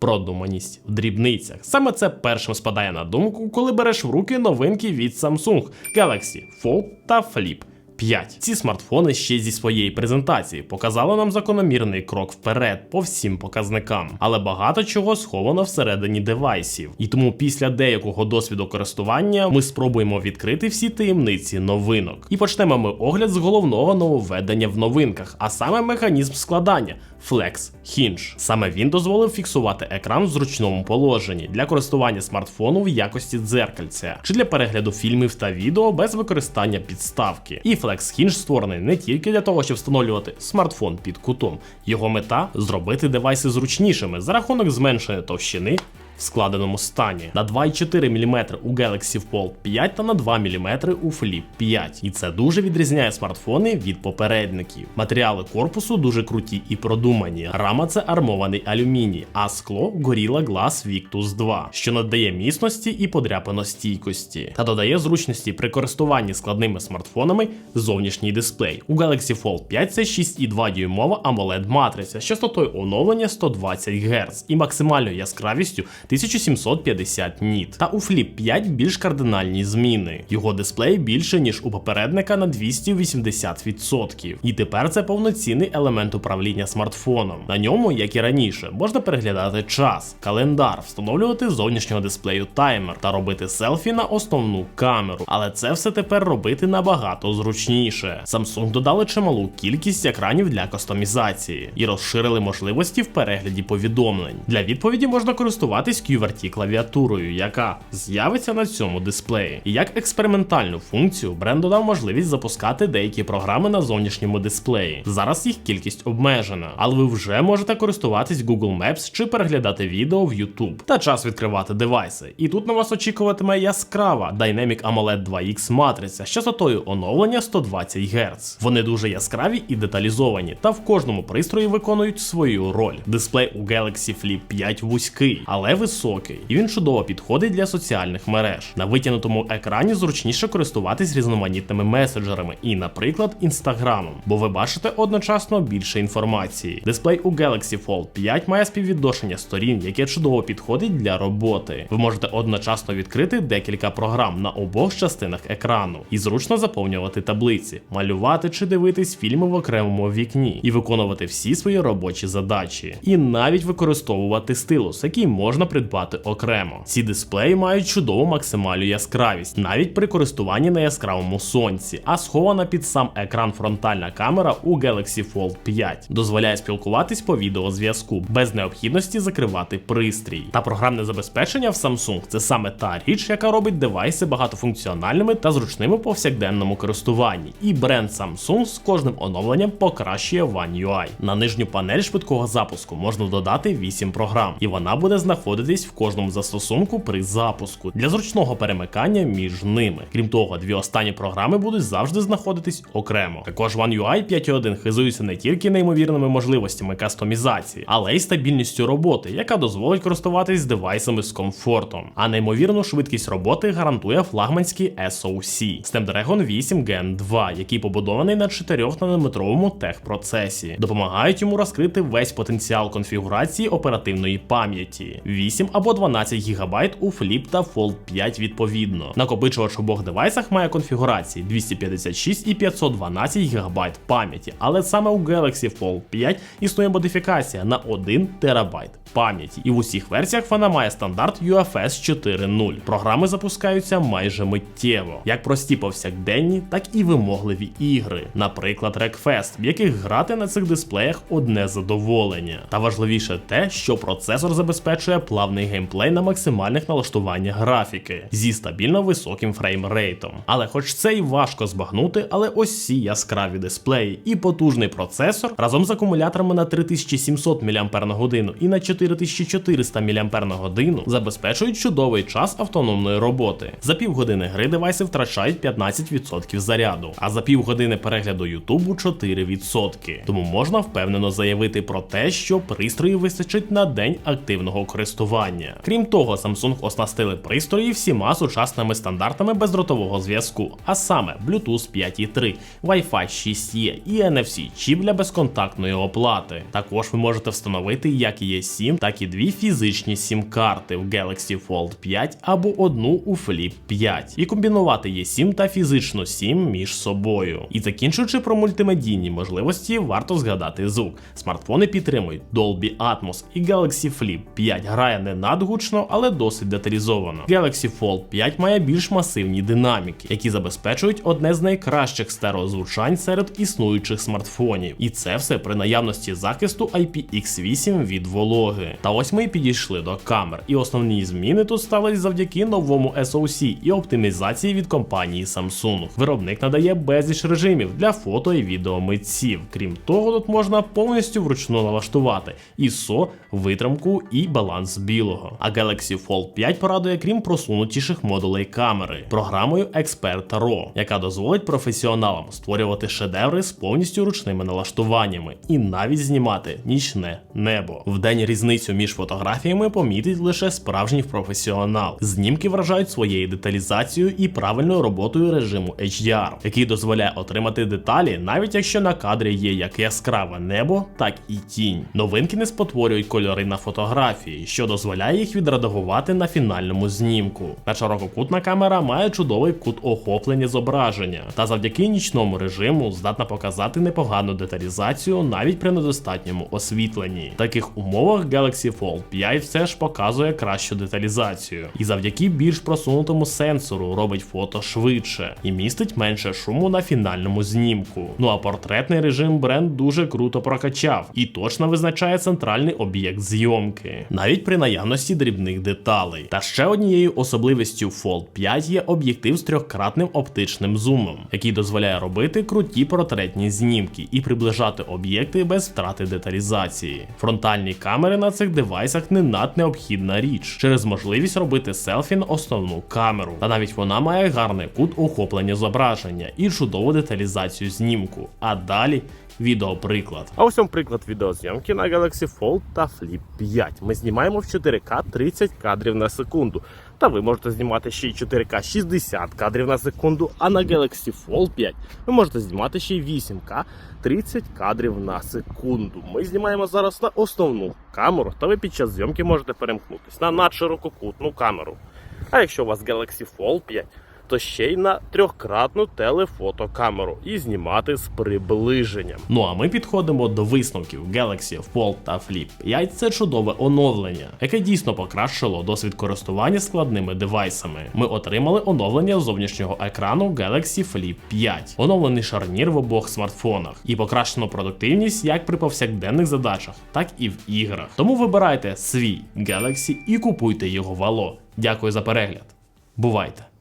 Продуманість в дрібницях. Саме це першим спадає на думку, коли береш в руки новинки від Samsung Galaxy Fold та Flip. 5. Ці смартфони ще зі своєї презентації показали нам закономірний крок вперед по всім показникам, але багато чого сховано всередині девайсів. І тому після деякого досвіду користування ми спробуємо відкрити всі таємниці новинок. І почнемо ми огляд з головного нововведення в новинках, а саме механізм складання. Flex Hinge. Саме він дозволив фіксувати екран в зручному положенні для користування смартфону в якості дзеркальця чи для перегляду фільмів та відео без використання підставки. І Flex Hinge створений не тільки для того, щоб встановлювати смартфон під кутом. Його мета зробити девайси зручнішими за рахунок зменшення товщини. В складеному стані на 2,4 мм у Galaxy Fold 5 та на 2 мм у Flip 5. І це дуже відрізняє смартфони від попередників. Матеріали корпусу дуже круті і продумані. Рама це армований алюміній, а скло Gorilla Glass Victus 2, що надає міцності і подряпаностійкості, та додає зручності при користуванні складними смартфонами зовнішній дисплей. У Galaxy Fold 5 це 6,2 дюймова AMOLED матриця з частотою оновлення 120 Гц і максимальною яскравістю 1750 ніт. Та у Flip 5 більш кардинальні зміни. Його дисплей більше, ніж у попередника на 280%. І тепер це повноцінний елемент управління смартфоном. На ньому, як і раніше, можна переглядати час, календар, встановлювати зовнішнього дисплею таймер та робити селфі на основну камеру. Але це все тепер робити набагато зручніше. Samsung додали чималу кількість екранів для кастомізації і розширили можливості в перегляді повідомлень. Для відповіді можна користуватись QWERTY клавіатурою, яка з'явиться на цьому дисплеї. І як експериментальну функцію бренд додав можливість запускати деякі програми на зовнішньому дисплеї. Зараз їх кількість обмежена, але ви вже можете користуватись Google Maps чи переглядати відео в YouTube та час відкривати девайси. І тут на вас очікуватиме яскрава Dynamic AMOLED 2X матриця з частотою оновлення 120 Гц. Вони дуже яскраві і деталізовані, та в кожному пристрої виконують свою роль. Дисплей у Galaxy Flip 5 вузький, але високий, і він чудово підходить для соціальних мереж. На витягнутому екрані зручніше користуватись різноманітними меседжерами і, наприклад, інстаграмом, бо ви бачите одночасно більше інформації. Дисплей у Galaxy Fold 5 має співвідношення сторін, яке чудово підходить для роботи. Ви можете одночасно відкрити декілька програм на обох частинах екрану і зручно заповнювати таблиці, малювати чи дивитись фільми в окремому вікні і виконувати всі свої робочі задачі, і навіть використовувати стилус, який можна придбати окремо. Ці дисплеї мають чудову максимальну яскравість, навіть при користуванні на яскравому сонці, а схована під сам екран фронтальна камера у Galaxy Fold 5 дозволяє спілкуватись по відеозв'язку без необхідності закривати пристрій. Та програмне забезпечення в Samsung це саме та річ, яка робить девайси багатофункціональними та зручними по повсякденному користуванні. І бренд Samsung з кожним оновленням покращує One UI. На нижню панель швидкого запуску можна додати 8 програм, і вона буде знаходитись в кожному застосунку при запуску для зручного перемикання між ними. Крім того, дві останні програми будуть завжди знаходитись окремо. Також One UI 5.1 хизується не тільки неймовірними можливостями кастомізації, але й стабільністю роботи, яка дозволить користуватись девайсами з комфортом. А неймовірну швидкість роботи гарантує флагманський SoC Snapdragon 8 Gen 2, який побудований на 4-нанометровому техпроцесі. Допомагають йому розкрити весь потенціал конфігурації оперативної пам'яті 8 або 12 ГБ у Flip та Fold 5 відповідно. Накопичувач обох девайсах має конфігурації 256 і 512 ГБ пам'яті, але саме у Galaxy Fold 5 існує модифікація на 1 ТБ пам'яті, і в усіх версіях вона має стандарт UFS 4.0. Програми запускаються майже миттєво, як прості повсякденні, так і вимогливі ігри, наприклад, Wreckfest, в яких грати на цих дисплеях одне задоволення. Та важливіше те, що процесор забезпечує плавний геймплей на максимальних налаштуваннях графіки зі стабільно високим фреймрейтом. Але хоч це й важко збагнути, але ось ці яскраві дисплеї і потужний процесор разом з акумуляторами на 3700 мАч і на 4400 мАч забезпечують чудовий час автономної роботи. За півгодини гри девайси втрачають 15% заряду, а за півгодини перегляду Ютубу 4%. Тому можна впевнено заявити про те, що пристрої вистачить на день активного користування. Налаштування. Крім того, Samsung оснастили пристрої всіма сучасними стандартами бездротового зв'язку, а саме Bluetooth 5.3, Wi-Fi 6E і NFC чіп для безконтактної оплати. Також ви можете встановити як eSIM, так і дві фізичні сім-карти в Galaxy Fold 5 або одну у Flip 5 і комбінувати eSIM та фізичну SIM між собою. І закінчуючи про мультимедійні можливості, варто згадати звук. Смартфони підтримують Dolby Atmos і Galaxy Flip 5 грає не надгучно, але досить деталізовано. Galaxy Fold 5 має більш масивні динаміки, які забезпечують одне з найкращих стереозвучань серед існуючих смартфонів. І це все при наявності захисту IPX8 від вологи. Та ось ми і підійшли до камер. І основні зміни тут стались завдяки новому SoC і оптимізації від компанії Samsung. Виробник надає безліч режимів для фото і відео митців. Крім того, тут можна повністю вручну налаштувати ISO, витримку і баланс білого. А Galaxy Fold 5 порадує крім просунутіших модулей камери програмою Expert RAW, яка дозволить професіоналам створювати шедеври з повністю ручними налаштуваннями і навіть знімати нічне небо. Вдень різницю між фотографіями помітить лише справжній професіонал. Знімки вражають своєю деталізацією і правильною роботою режиму HDR, який дозволяє отримати деталі, навіть якщо на кадрі є як яскраве небо, так і тінь. Новинки не спотворюють кольори на фотографії, що дозволяє їх відредагувати на фінальному знімку. На ширококутна камера має чудовий кут охоплення зображення, та завдяки нічному режиму здатна показати непогану деталізацію навіть при недостатньому освітленні. В таких умовах Galaxy Fold 5 все ж показує кращу деталізацію, і завдяки більш просунутому сенсору робить фото швидше і містить менше шуму на фінальному знімку. Ну а портретний режим бренд дуже круто прокачав і точно визначає центральний об'єкт зйомки, навіть при наявності дрібних деталей. Та ще однією особливістю Fold 5 є об'єктив з трьохкратним оптичним зумом, який дозволяє робити круті портретні знімки і приближати об'єкти без втрати деталізації. Фронтальні камери на цих девайсах не над необхідна річ через можливість робити селфі на основну камеру. Та навіть вона має гарний кут охоплення зображення і чудову деталізацію знімку. А далі відеоприклад. А ось вам приклад відеозйомки на Galaxy Fold та Flip 5. Ми знімаємо в 4К 30 кадрів на секунду. Та ви можете знімати ще й 4К 60 кадрів на секунду, а на Galaxy Fold 5 ви можете знімати ще й 8К 30 кадрів на секунду. Ми знімаємо зараз на основну камеру, та ви під час зйомки можете перемкнутися на надширококутну камеру. А якщо у вас Galaxy Fold 5, то ще й на трьохкратну телефотокамеру і знімати з приближенням. Ну а ми підходимо до висновків Galaxy Fold та Flip 5 це чудове оновлення, яке дійсно покращило досвід користування складними девайсами. Ми отримали оновлення зовнішнього екрану Galaxy Flip 5, оновлений шарнір в обох смартфонах і покращену продуктивність як при повсякденних задачах, так і в іграх. Тому вибирайте свій Galaxy і купуйте його вало. Дякую за перегляд. Бувайте!